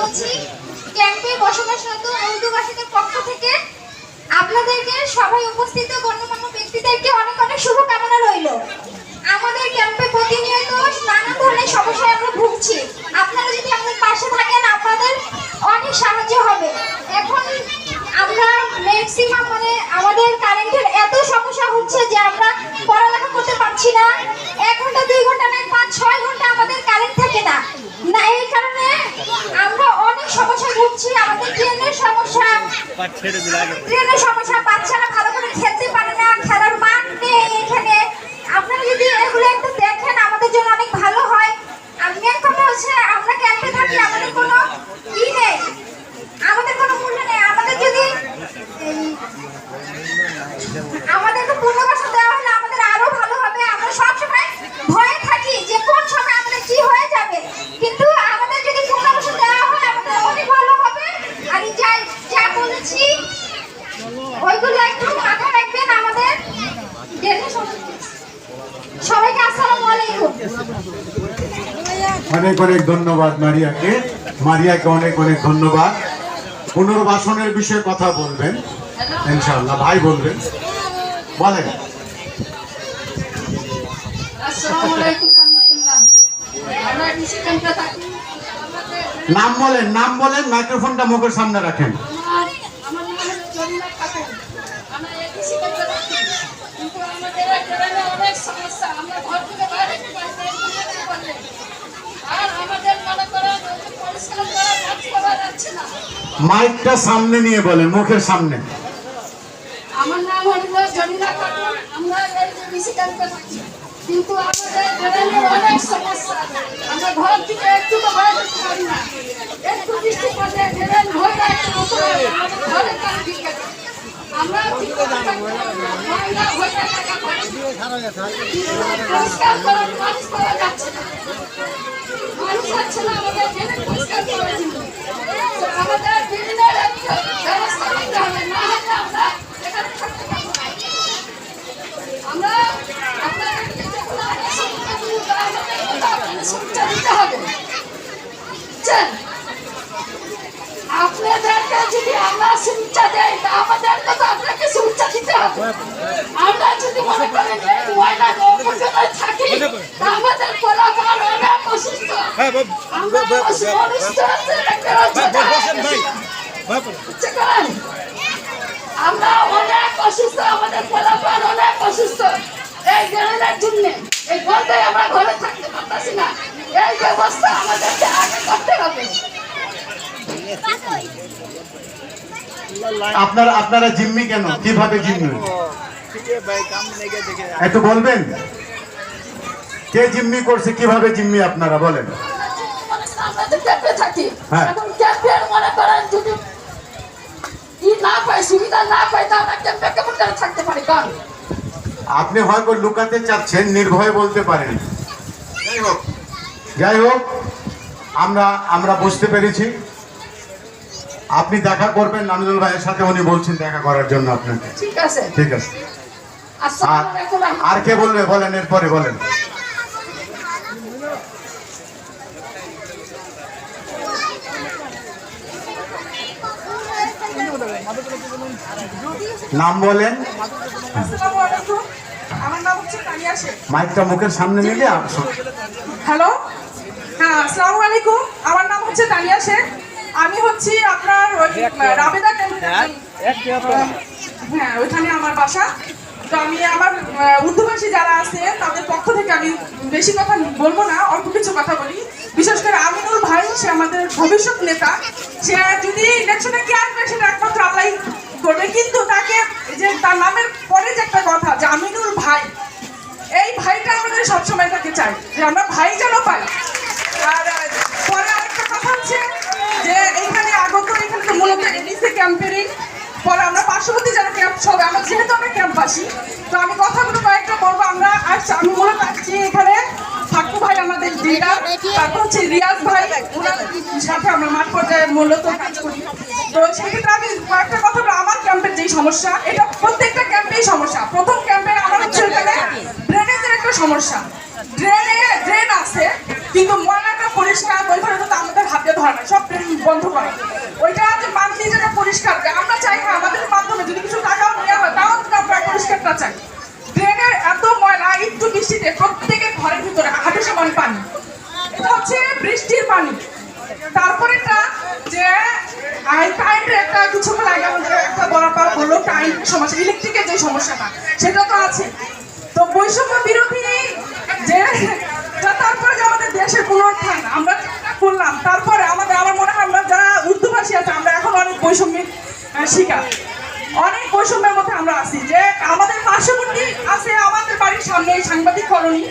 বলছি, ক্যাম্পে বসবাসরত উর্দুভাষীদের পক্ষ থেকে। আপনাদেরকে সবাই উপস্থিত গণ্যমান্য ব্যক্তিদেরকে অনেক অনেক শুভকামনা রইল। আমাদের ক্যাম্পে প্রতিনিয়ত নানা ধরনের সমস্যায় আমরা ভুগছি। আপনারা যদি আমাদের পাশে থাকেন, আপনাদের অনেক সাহায্য হবে। এখন আমরা ম্যাক্সিমাম মানে আমাদের কারেন্টের এত সমস্যা হচ্ছে যে আমরা পড়ালেখা করতে পারছি না। এক ঘণ্টা, দুই ঘণ্টা নয়, পাঁচ, ছয় ঘণ্টা আমাদের কারেন্ট থাকে না। না, এই কারণে আমরা অনেক সমস্যায় ভুগছি। আমাদের ট্রেনের সমস্যা। ট্রেনের সমস্যা, বাচ্চারা ভালো করে খেলতে পারে না, খেলার মাঠ নেই এখানে। আপনারা যদি এগুলো একটু দেখেন, আমাদের জন্য অনেক ভালো হয়। আর মেন কথা হচ্ছে, আমরা ক্যাম্পে থাকি, আমাদের কোনো ই নেই আমাদের কোনো মূল্য নেই আমাদের যদি এই, আমাদেরকে পুনর্বাসন দেওয়া হলে আমাদের আরও ভালো হবে আমরা সবসময় ভয়ে থাকি যে কোন সময় আমাদের কি হয়ে যাবে কিন্তু আমাদের যদি পুনর্বাসন দেওয়া হয় আমাদের অনেক ভালো হবে আর এই যা যা বলেছি ওইগুলো একটু মাথায় রাখবেন আমাদের ডেলি সবাইকে আসসালামু আলাইকুম। অনেক অনেক ধন্যবাদ মারিয়াকে। মারিয়াকে অনেক অনেক ধন্যবাদ। পুনর্বাসনের বিষয়ে কথা বলবেন ইনশাআল্লাহ ভাই বলবেন। বলেন। আসসালামু আলাইকুম আমরা থাকি? নাম বলেন নাম বলেন মাইক্রোফোনটা মুখের সামনে রাখেন আমার আমার নাম হলো জরিনা খাতুন আমরা এই কৃষি কেন্দ্রে থাকি কিন্তু আমাদের এই গ্রামে অনেক সমস্যা আমরা ঘর থেকে বাইরে যেতে পারি না, একটু যেতে পারলে। আর আমাদের মনে করেন ওই যে পরিষ্কার করা কাজ করা যাচ্ছে না মাইকটা সামনে নিয়ে বলেন মুখের সামনে। আমার নাম আমরা এই যে কিন্তু আমাদের অনেক সমস্যা। আমরা ঘর থেকে একটু তো বাইরে যেতে পারি না। একটু বৃষ্টি পড়লে ঘরে কাজ আমাদের ড্রেন পরিষ্কার করার জন্য। তো আমাদের ড্রেনের একটা ব্যবস্থা করতে হবে। না হলে আমরা এখানে থাকতে পারব না। আমরা আপনাদের যেগুলো আছে, সেগুলো আমাদের কথা আপনাদের সুবিধা দিতে হবে। বুঝছেন? আপনাদেরকে যদি আমরা সুবিধা দেই তা আমাদেরকে তো আপনাকে সুবিধা দিতে হবে আমরা যদি মনে করেন এই ময়লা উপজেলায় থাকি আমাদের ফলাফল অনেক অসুস্থ। আমরা অসুস্থ আছে, একটা? আমরা অনেক অসুস্থ আমাদের ফলাফল অনেক অসুস্থ। এই গ্রামের জন্য এই গন্ধে আমরা ঘরে থাকতে পারতেছি না। এই ব্যবস্থা আমাদেরকে আগে করতে হবে। আপনারা আপনারা জিম্মি কেন? কীভাবে জিম্মি? একটু বলবেন? কে জিম্মি করছে কীভাবে জিম্মি আপনারা বলেন। হ্যাঁ। আপনি হয়তো লুকাতে চাচ্ছেন নির্ভয়ে বলতে পারেন। যাই হোক। যাই হোক আমরা আমরা বুঝতে পেরেছি। আপনি দেখা করবেন নামিদুল ভাইয়ের সাথে উনি বলছেন দেখা করার জন্য আপনাকে। ঠিক আছে। ঠিক আছে। আর কে বলবে? বলেন এরপরে বলেন। নাম বলেন। আসসালামু আমার নাম হচ্ছে তানিয়া শেখ। মাইকটা মুখের সামনে নিলে আসুন হ্যালো। হ্যাঁ আসসালামু আলাইকুম। আমার নাম হচ্ছে তানিয়া শেখ। আমি হচ্ছি রাবেদা হ্যাঁ ওইখানে আমার বাসা। তো আমি আমার উর্দুভাষী যারা আছে তাদের পক্ষ থেকে আমি বেশি কথা বলব না অল্প কিছু কথা বলি। বিশেষ করে আমিনুল ভাই সে আমাদের ভবিষ্যৎ নেতা। সে যদি ইলেকশনে কে আসবে সেটা একমাত্র আল্লাহ করবে। কিন্তু তাকে যে তার নামের পরে যে একটা কথা যে আমিনুল ভাই এই ভাইটা আমাদের সবসময় তাকে চাই যে আমরা ভাই যেন পাই। আর পরে আরেকটা কথা হচ্ছে যে এইখানে তো মূলত এডিসি ক্যাম্পেরই পরে আমরা পার্শ্ববর্তী যারা ক্যাম্প সব আমরা যেহেতু আমরা ক্যাম্পাসি তো আমি কথাগুলো কয়েকটা বলব। আমরা আজ আমি মূলত আসছি এখানে ঠাকুর ভাই আমাদের লিডার তারপর হচ্ছে রিয়াজ ভাই সাথে আমরা মাঠ পর্যায়ে মূলত কাজ করি। তো সেক্ষেত্রে আমি কয়েকটা কথা বলব। আমার ক্যাম্পের যেই সমস্যা, এটা প্রত্যেকটা ক্যাম্পেই সমস্যা। প্রথম ক্যাম্পের আমার হচ্ছে এখানে ড্রেনেজের একটা সমস্যা। ড্রেনে ড্রেন আছে, কিন্তু ময়লাটা পরিষ্কার পরিচ্ছন্নতা তো আমাদের হাতে ধরে না, সব বন্ধ করা। ওইটা যে মান্থলি যেটা পরিষ্কার আমরা চাই হ্যাঁ আমাদের মাধ্যমে যদি কিছু টাকাও নেওয়া হয় তাও আমরা পরিষ্কারটা চাই। ড্রেনের এত ময়লা, একটু বৃষ্টিতে প্রত্যেকের ঘরের ভিতরে হাঁটু সমান পানি। এটা হচ্ছে বৃষ্টির পানি। তারপরেটা যে কারেন্টের একটা কিছুক্ষণ আগে আমাদের একটা পা বলল কারেন্ট সমস্যা ইলেকট্রিকের যে সমস্যাটা, সেটা তো আছে। তো বৈষম্য বিরোধী যে তারপরে যে আমাদের দেশের পুনরুত্থান আমরা যেটা করলাম তারপরে আমাদের আমার মনে হয় আমরা যারা উর্দুভাষী আছে আমরা এখন অনেক বৈষম্যের আহ, শিকার অনেক বৈষম্যের মধ্যে আমরা আছি। যে আমাদের পার্শ্ববর্তী আছে আমাদের বাড়ির সামনে এই সাংবাদিক কলোনি।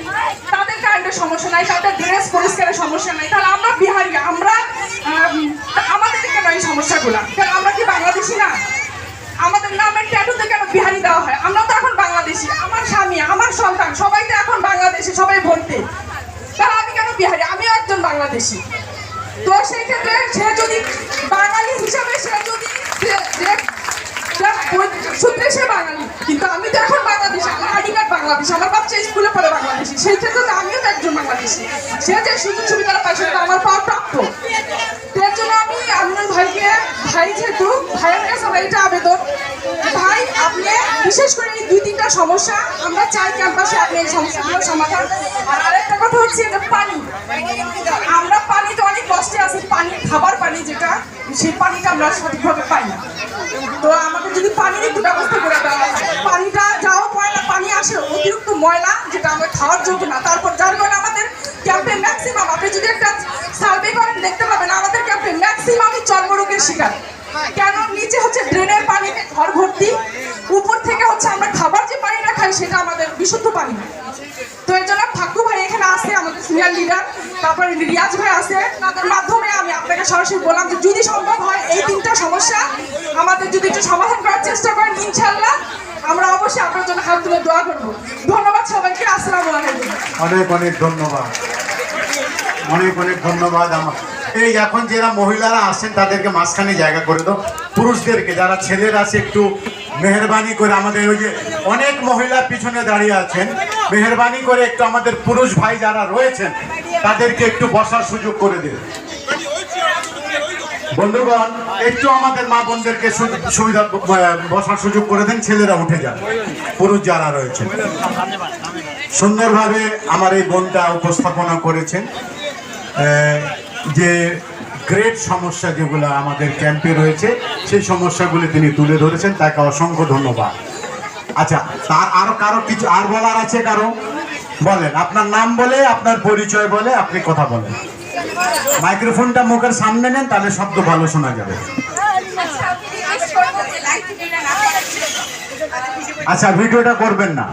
তাদের কারেন্টের সমস্যা নাই তাদের ড্রেস পরিষ্কারের সমস্যা নাই। তাহলে আমরা বিহারি আমরা আম, আমাদের কেন এই সমস্যাগুলো? কারণ আমরা কি বাংলাদেশি না? আমাদের নামের ট্যাটুতে কেন বিহারি দেওয়া হয়? আমরা তো এখন বাংলাদেশি। আমার স্বামী আমার সন্তান সবাই তো এখন বাংলাদেশি সবাই ভর্তি। তাহলে আমি কেন বিহারি? আমিও একজন বাংলাদেশি। তো সেই ক্ষেত্রে সে যদি বাঙালি হিসাবে সে যদি সূত্রে বাঙালি। কিন্তু আমি তো এখন বাংলাদেশি, আমার আইডি কার্ড বাংলাদেশ, আমার বাচ্চা স্কুলে পড়ে বাংলাদেশি। সেই ক্ষেত্রে তো আমিও তো একজন বাংলাদেশি। সে যে সুযোগ সুবিধাটা পায়, সেটা আমার পাওয়া প্রাপ্ত এর জন্য আমি আমিনুল ভাইকে, ভাই যেহেতু ভাইয়ের কাছে আমার এটা আবেদন। ভাই, আপনি বিশেষ করে এই দুই তিনটা সমস্যা, আমরা চাই ক্যাম্পাসে আপনি এই সমস্যাগুলোর সমাধান। আর আরেকটা কথা হচ্ছে যে পানি। আমরা পানিতে অনেক কষ্টে আছি, পানি, খাবার পানি যেটা সেই পানিটা আমরা সঠিকভাবে পাই না। তো আমাদের যদি পানির একটু ব্যবস্থা করে দেওয়া পানিটা যাও ময়লা পানি আসে অতিরিক্ত ময়লা, যেটা আমরা খাওয়ার যোগ্য না। তারপর যার কারণে আমাদের ক্যাম্পে ম্যাক্সিমাম আপনি যদি একটা সার্ভে করেন, দেখতে পাবেন আমাদের ক্যাম্পে ম্যাক্সিমামই চর্মরোগের শিকার। কেন? নিচে হচ্ছে ড্রেনের পানিতে ঘর ভর্তি। উপর থেকে হচ্ছে আমরা খাবার যে পানিটা খাই, সেটা আমাদের বিশুদ্ধ পানি না। তো এর জন্য ফাক্কু ভাই এখানে আসে আমাদের সিনিয়র লিডার তারপরে রিয়াজ ভাই আছে তাদের মাধ্যমে আমি আপনাকে সরাসরি বললাম যে যদি সম্ভব হয় এই তিনটা সমস্যা, আমাদের যদি একটু সমাধান করার চেষ্টা করেন ইনশাল্লাহ আমরা অবশ্যই আপনার জন্য হাত তুলে দোয়া করব। ধন্যবাদ সবাইকে, আসসালামু আলাইকুম। অনেক অনেক ধন্যবাদ। অনেক অনেক ধন্যবাদ আমার। এই এখন যারা মহিলারা আসেন তাদেরকে মাঝখানে জায়গা করে দাও। পুরুষদেরকে, যারা ছেলেরা আছে, একটু মেহরবানি করে আমাদের ওই যে অনেক মহিলা পিছনে দাঁড়িয়ে আছেন। মেহরবানি করে একটু আমাদের পুরুষ ভাই যারা রয়েছেন, তাদেরকে একটু বসার সুযোগ করে দিন। বন্ধুগণ, একটু আমাদের মা বোনদেরকে সুবিধা বসার সুযোগ করে দেন, ছেলেরা উঠে যান, পুরুষ যারা রয়েছেন। সুন্দরভাবে আমার এই বোনটা উপস্থাপনা করেছেন যে গ্রেট সমস্যা যেগুলো আমাদের ক্যাম্পে রয়েছে, সেই সমস্যাগুলি তিনি তুলে ধরেছেন, তাকে অসংখ্য ধন্যবাদ। আচ্ছা তার আরও কারও কিছু, আর বলার আছে কারও? বলেন, আপনার নাম বলে, আপনার পরিচয় বলে, আপনি কথা বলেন। মাইক্রোফোনটা মুখের সামনে নেন, তাহলে শব্দ ভালো শোনা যাবে। আচ্ছা ভিডিওটা করবেন না।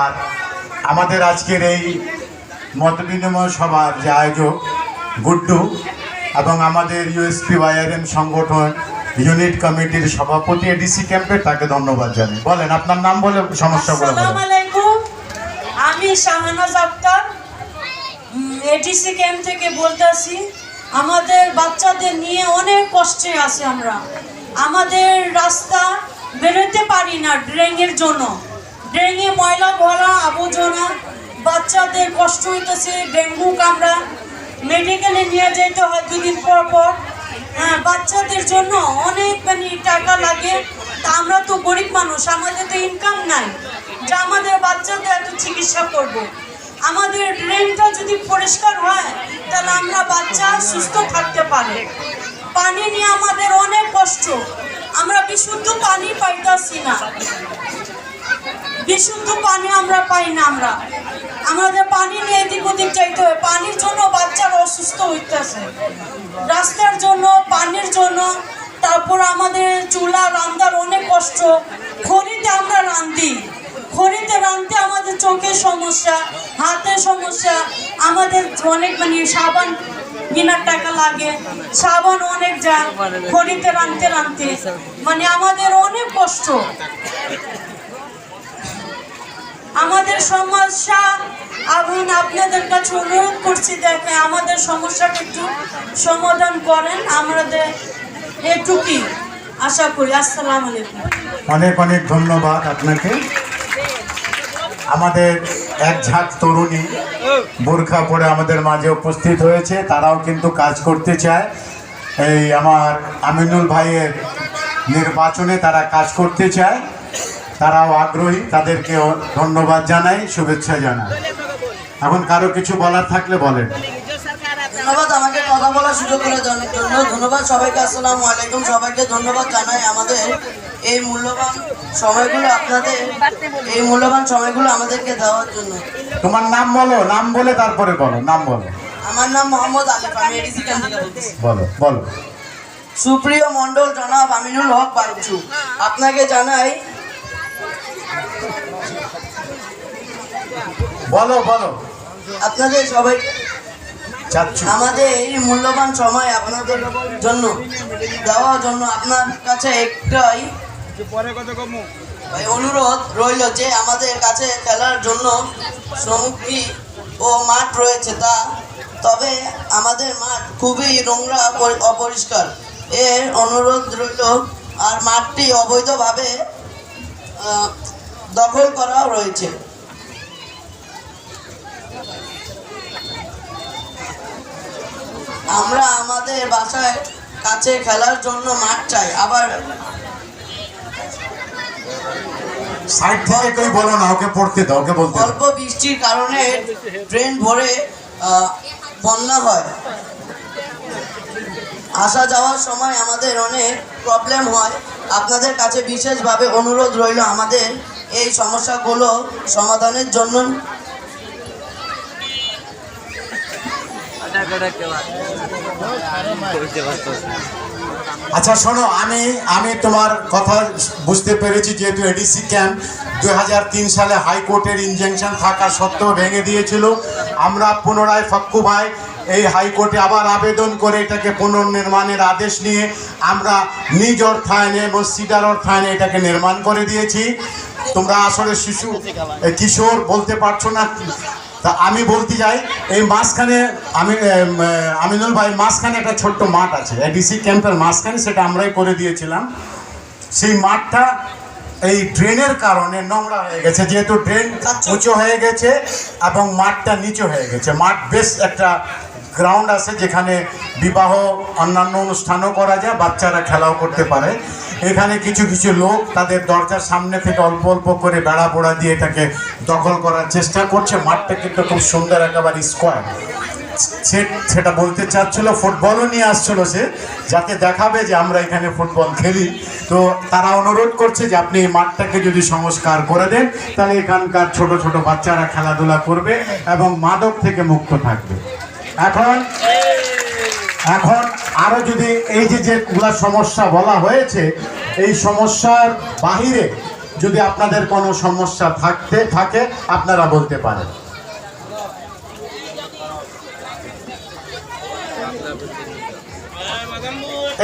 আর আমাদের আজকের এই মত বিনিময় সভার যে আয়োজক, গুড্ডু, এবং আমাদের ইউএসপি ওয়াইআরএম সংগঠন ইউনিট কমিটির সভাপতি এডিসি ক্যাম্পের তাকে ধন্যবাদ জানাই। বলেন, আপনার নাম বলে আসসালামু আলাইকুম। আমি শাহানাজ আক্তার। এডিসি ক্যাম্প থেকে বলতেছি, আমাদের বাচ্চাদের নিয়ে অনেক কষ্টে আছে আমরা। আমাদের রাস্তা বেরোতে পারি না ড্রেনের জন্য। ড্রেনে ময়লা ভরা আবর্জনা, বাচ্চাদের কষ্ট হইতেছে, ডেঙ্গু কামড়া। মেডিকেলে নিয়ে যেতে হয় দুদিন পর পর। হ্যাঁ, বাচ্চাদের জন্য অনেক মানে টাকা লাগে। তা আমরা তো গরিব মানুষ আমাদের তো ইনকাম নাই। যে আমাদের বাচ্চাদের এত চিকিৎসা করব। আমাদের ড্রেনটা যদি পরিষ্কার হয় তাহলে আমরা বাচ্চা সুস্থ থাকতে পারে পানি নিয়ে আমাদের অনেক কষ্ট। আমরা বিশুদ্ধ পানি পাইতাছি না। বিশুদ্ধ পানি আমরা পাই না আমরা। আমাদের পানি নিয়ে এদিক ওদিক চাইতে হয়। পানির জন্য বাচ্চারা অসুস্থ হইতেছে। রাস্তার জন্য, পানির জন্য, তারপর আমাদের চুলা রান্নার অনেক কষ্ট। খড়িতে আমরা রান্ধি খড়িতে রাঁধতে আমাদের চোখের সমস্যা, হাতের সমস্যা, আমাদের অনেক মানে সাবান কেনার টাকা লাগে, সাবান অনেক যায় খড়িতে রাঁধতে রাঁধতে। মানে আমাদের অনেক কষ্ট। আমাদের সমস্যা এখন আপনাদের কাছে অনুরোধ করছি দেখে আমাদের সমস্যাটা একটু সমাধান করেন। আমাদের এটুকুই আশা করি। আসসালামু আলাইকুম। অনেক অনেক ধন্যবাদ আপনাকে। আমাদের এক ঝাঁক তরুণী বোরখা পরে আমাদের মাঝে উপস্থিত হয়েছে। তারাও কিন্তু কাজ করতে চায়। এই আমার আমিনুল ভাইয়ের নির্বাচনে তারা কাজ করতে চায়। তারাও আগ্রহী তাদেরকেও ধন্যবাদ জানাই শুভেচ্ছা জানাই। এখন কারও কিছু বলার থাকলে বলেন। ধন্যবাদ আমাকে কথা বলার সুযোগ করে জন্য ধন্যবাদ সবাইকে আসসালামু আলাইকুম। সবাইকে ধন্যবাদ জানাই আমাদের এই মূল্যবান সময়গুলো আপনাদের এই মূল্যবান সময়গুলো আমাদেরকে দেওয়ার জন্য। তোমার নাম বলো নাম বলে তারপরে বলো নাম বলো। আমার নাম মোহাম্মদ আলিফ আমি এডিসি থেকে বলো বলো। সুপ্রিয় মণ্ডল জনাব আমিনুল হক বাঞ্চু আপনাকে জানাই বলো বলো। আপনাদের সবাই আমাদের এই মূল্যবান সময় আপনাদের জন্য দেওয়ার জন্য আপনার কাছে একটাই অনুরোধ রইল যে আমাদের কাছে খেলার জন্য সামগ্রী ও মাঠ রয়েছে তা তবে আমাদের মাঠ খুবই নোংরা অপরিষ্কার। এর অনুরোধ রইল আর মাঠটি অবৈধভাবে দখল করা রয়েছে। আমরা আমাদের বাসায় কাছে খেলার জন্য মাঠ চাই আবার সাইড থেকে কেউ বলো না ওকে পড়তে দাও ওকে বলতে অল্প বৃষ্টির কারণে ট্রেন ভরে বন্যা হয়। আসা যাওয়ার সময় আমাদের অনেক প্রবলেম হয়। আপনাদের কাছে বিশেষভাবে অনুরোধ রইল আমাদের এই সমস্যাগুলো সমাধানের জন্য আচ্ছা শোনো, আমি আমি তোমার কথা বুঝতে পেরেছি যেহেতু এডিসি ক্যাম্প দুই হাজার তিন সালে হাইকোর্টের ইনজেকশন থাকা সত্ত্বেও ভেঙে দিয়েছিল। আমরা পুনরায় ফক্কু ভাই এই হাইকোর্টে আবার আবেদন করে এটাকে পুনর্নির্মাণের আদেশ নিয়ে আমরা নিজ অর্থায়নে মসজিদার অর্থায়নে এটাকে নির্মাণ করে দিয়েছি। তোমরা আসলে শিশু কিশোর বলতে পারছ না তা আমি বলতে যাই এই মাঝখানে আমি আমিনুল ভাই মাঝখানে একটা ছোট্ট মাঠ আছে। এডিসি ক্যাম্পের মাঝখানে সেটা আমরাই করে দিয়েছিলাম। সেই মাঠটা এই ড্রেনের কারণে নোংরা হয়ে গেছে যেহেতু ড্রেন উঁচু হয়ে গেছে এবং মাঠটা নিচু হয়ে গেছে। মাঠ বেশ একটা গ্রাউন্ড আছে যেখানে বিবাহ, অন্যান্য অনুষ্ঠানও করা যায়, বাচ্চারা খেলাও করতে পারে। এখানে কিছু কিছু লোক তাদের দরজার সামনে থেকে অল্প অল্প করে বেড়া পোড়া দিয়ে এটাকে দখল করার চেষ্টা করছে। মাঠটা কিন্তু খুব সুন্দর একেবারে স্কোয়ার সেটা বলতে চাচ্ছিল ফুটবলও নিয়ে আসছিল সে, যাতে দেখাবে যে আমরা এখানে ফুটবল খেলি। তো তারা অনুরোধ করছে যে আপনি এই মাঠটাকে যদি সংস্কার করে দেন, তাহলে এখানকার ছোট ছোট বাচ্চারা খেলাধুলা করবে এবং মাদক থেকে মুক্ত থাকবে। এখন এখন আরও যদি এই যে যে যেগুলা সমস্যা বলা হয়েছে, এই সমস্যার বাহিরে যদি আপনাদের কোনো সমস্যা থাকতে থাকে, আপনারা বলতে পারেন।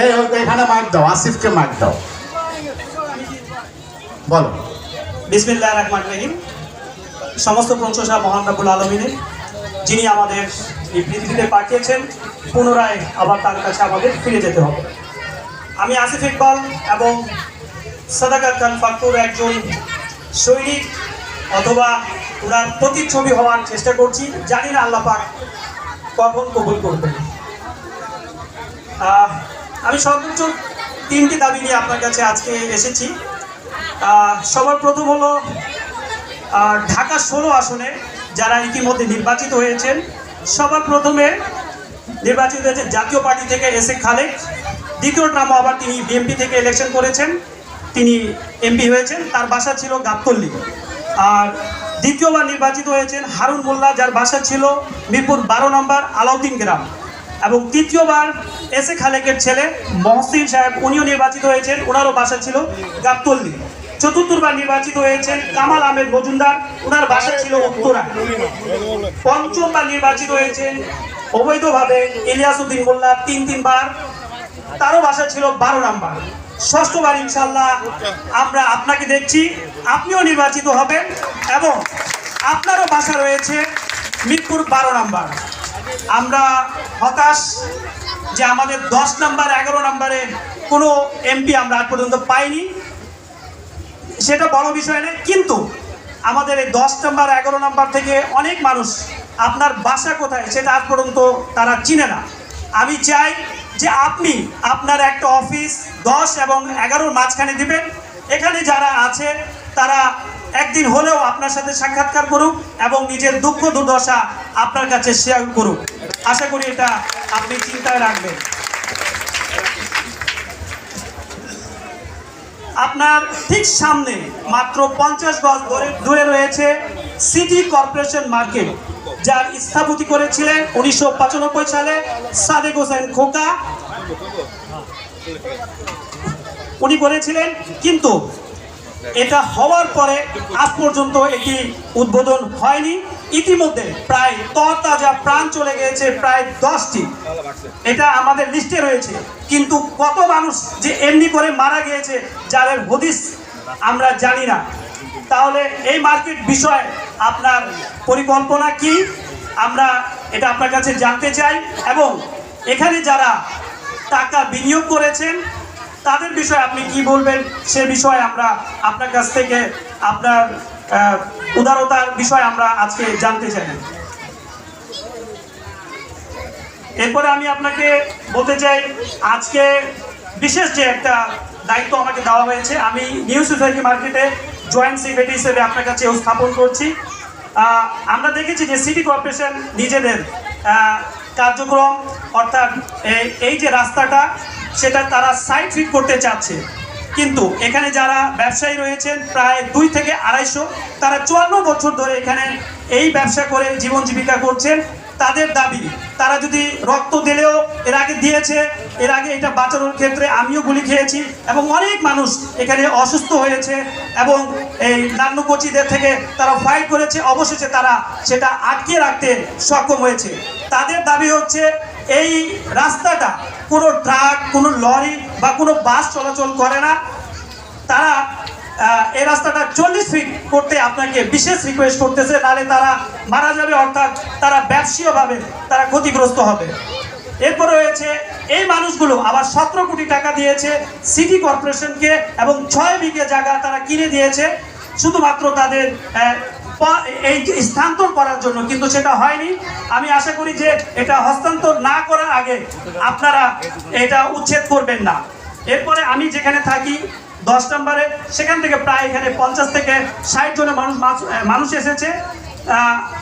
এই এখানে মাইক দাও, আসিফকে মাইক দাও। বলো। বিসমিল্লাহ রহমান রহিম। সমস্ত প্রশংসা মহান আলমিনের, যিনি আমাদের এই পৃথিবীতে পাঠিয়েছেন, পুনরায় আবার তার কাছে আমাদের ফিরে যেতে হবে। আমি আসিফ ইকবাল এবং সাদাকাত খান ফাকুর একজন সৈনিক অথবা ওনার প্রতিচ্ছবি হওয়ার চেষ্টা করছি। জানি না আল্লাহ পাক কখন কবুল করবেন। আমি সর্বোচ্চ তিনটি দাবি নিয়ে আপনার কাছে আজকে এসেছি। সবার প্রথম হলো ঢাকা ষোলো আসনে যারা ইতিমধ্যে নির্বাচিত হয়েছেন সবার প্রথমে নির্বাচিত হয়েছে জাতীয় পার্টি থেকে এস এ খালেক। দ্বিতীয় নাম আবার তিনি বিএমপি থেকে ইলেকশন করেছেন। তিনি এমপি হয়েছেন, তার বাসা ছিল গাবতল্লি আর দ্বিতীয়বার নির্বাচিত হয়েছেন হারুন মোল্লা, যার বাসা ছিল মিরপুর বারো নম্বর আলাউদ্দিন গ্রাম। এবং তৃতীয়বার এস এ খালেকের ছেলে মহসিন সাহেব, উনিও নির্বাচিত হয়েছেন ওনারও বাসা ছিল গাবতল্লি চতুর্থবার নির্বাচিত হয়েছেন কামাল আহমেদ মজুমদার। ওনার বাসা ছিল উত্তরা পঞ্চমবার নির্বাচিত হয়েছেন অবৈধভাবে ইলিয়াস উদ্দিন মোল্লা তিন তিনবার। তারও বাসা ছিল বারো নাম্বার। ষষ্ঠবার ইনশাল্লাহ আমরা আপনাকে দেখছি। আপনিও নির্বাচিত হবেন এবং আপনারও বাসা রয়েছে মিরপুর বারো নাম্বার। আমরা হতাশ যে আমাদের দশ নাম্বার, এগারো নাম্বারে কোনো এমপি আমরা আজ পর্যন্ত পাইনি। সেটা বড় বিষয় নেই কিন্তু আমাদের এই দশ নম্বর, এগারো নম্বর থেকে অনেক মানুষ আপনার বাসা কোথায় সেটা আজ পর্যন্ত তারা চিনে না। আমি চাই যে আপনি আপনার একটা অফিস দশ এবং এগারোর মাঝখানে দিবেন। এখানে যারা আছে, তারা একদিন হলেও আপনার সাথে সাক্ষাৎকার করুক এবং নিজের দুঃখ দুর্দশা আপনার কাছে শেয়ার করুক। আশা করি এটা আপনি চিন্তায় রাখবেন। আপনার ঠিক সামনে মাত্র পঞ্চাশ গজ দূরে রয়েছে সিটি কর্পোরেশন মার্কেট, যার স্থাপতি করেছিলেন উনিশশো পঁচানব্বই সালে সাদেক হোসেন খোকা। উনি করেছিলেন, কিন্তু এটা হওয়ার পরে আজ পর্যন্ত এটি উদ্বোধন হয়নি। ইতিমধ্যে প্রায় তরতাজা প্রাণ চলে গিয়েছে প্রায় দশটি। এটা আমাদের লিস্টে রয়েছে। কিন্তু কত মানুষ যে এমনি করে মারা গিয়েছে, যাদের হদিস আমরা জানি না। তাহলে এই মার্কেট বিষয়ে আপনার পরিকল্পনা কি? আমরা এটা আপনার কাছে জানতে চাই। এবং এখানে যারা টাকা বিনিয়োগ করেছেন, তাদের বিষয়ে আপনি কি বলবেন? সে বিষয়ে আমরা আপনার কাছ থেকে আপনার উদারতার বিষয়ে আমরা আজকে জানতে চাই। এরপরে আমি আপনাকে বলতে চাই, আজকে বিশেষ যে একটা দায়িত্ব আমাকে দেওয়া হয়েছে, আমি নিউ সোসাইটি মার্কেটে জয়েন্ট সেক্রেটারি হিসেবে আপনার কাছে স্থাপন করছি। আমরা দেখেছি যে সিটি কর্পোরেশন নিজেদের কার্যক্রম, অর্থাৎ এই- যে রাস্তাটা, সেটা তারা সাইড ফিট করতে চাচ্ছে। কিন্তু এখানে যারা ব্যবসায়ী রয়েছেন, প্রায় দুই থেকে আড়াইশো, তারা চুয়ান্ন বছর ধরে এখানে এই ব্যবসা করে জীবন জীবিকা করছেন। তাদের দাবি, তারা যদি রক্ত দিলেও এর আগে দিয়েছে, এর আগে এটা বাঁচানোর ক্ষেত্রে আমিও গুলি খেয়েছি এবং অনেক মানুষ এখানে অসুস্থ হয়েছে এবং এই নান্নকচিদের থেকে তারা ফাইট করেছে। অবশেষে তারা সেটা আটকে রাখতে সক্ষম হয়েছে। তাদের দাবি হচ্ছে এই রাস্তাটা কোনো ট্রাক, কোনো লরি বা কোনো বাস চলাচল করে না। তারা এই রাস্তাটা চল্লিশ ফিট করতে আপনাকে বিশেষ রিকোয়েস্ট করতেছে তাহলে তারা মারা যাবে, অর্থাৎ তারা ব্যবসায়ীয়ভাবে তারা ক্ষতিগ্রস্ত হবে। এরপর রয়েছে, এই মানুষগুলো আবার সতেরো কোটি টাকা দিয়েছে সিটি কর্পোরেশনকে এবং ছয় বিঘে জায়গা তারা কিনে দিয়েছে। শুধুমাত্র তাদের এই স্থানান্তর করার জন্য, কিন্তু সেটা হয়নি। আমি আশা করি যে এটা হস্তান্তর না করার আগে আপনারা এটা উচ্ছেদ করবেন না। এরপরে আমি যেখানে থাকি, দশ নম্বরে, সেখান থেকে প্রায় এখানে পঞ্চাশ থেকে ষাট জনের মানুষ মানুষ এসেছে।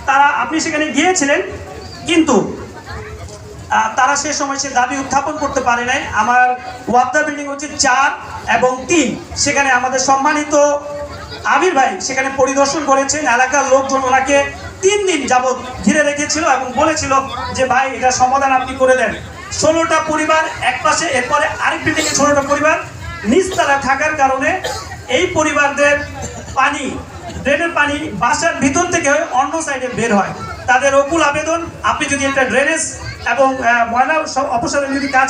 তারা, আপনি সেখানে গিয়েছিলেন, কিন্তু তারা সে সময় সে দাবি উত্থাপন করতে পারে নাই। আমার ওয়াবদা বিল্ডিং হচ্ছে চার এবং তিন। সেখানে আমাদের সম্মানিত আবির ভাই সেখানে পরিদর্শন করেছেন, এলাকার লোকজন ওনাকে তিন দিন যাবৎ ঘিরে রেখেছিল এবং বলেছিল যে, ভাই, এটা সমাধান আপনি করে দেন। ষোলোটা পরিবার এক পাশে, এরপরে আরেক বিল্ডিংয়ে ষোলোটা পরিবার নিচতলা থাকার কারণে এই পরিবারদের পানি, ড্রেনের পানি বাসার ভিতর থেকে হয়ে অন্য সাইডে বের হয়। তাদের অকুল আবেদন, আপনি যদি একটা ড্রেনেজ এবং ময়লা অপসারণ যদি কাজ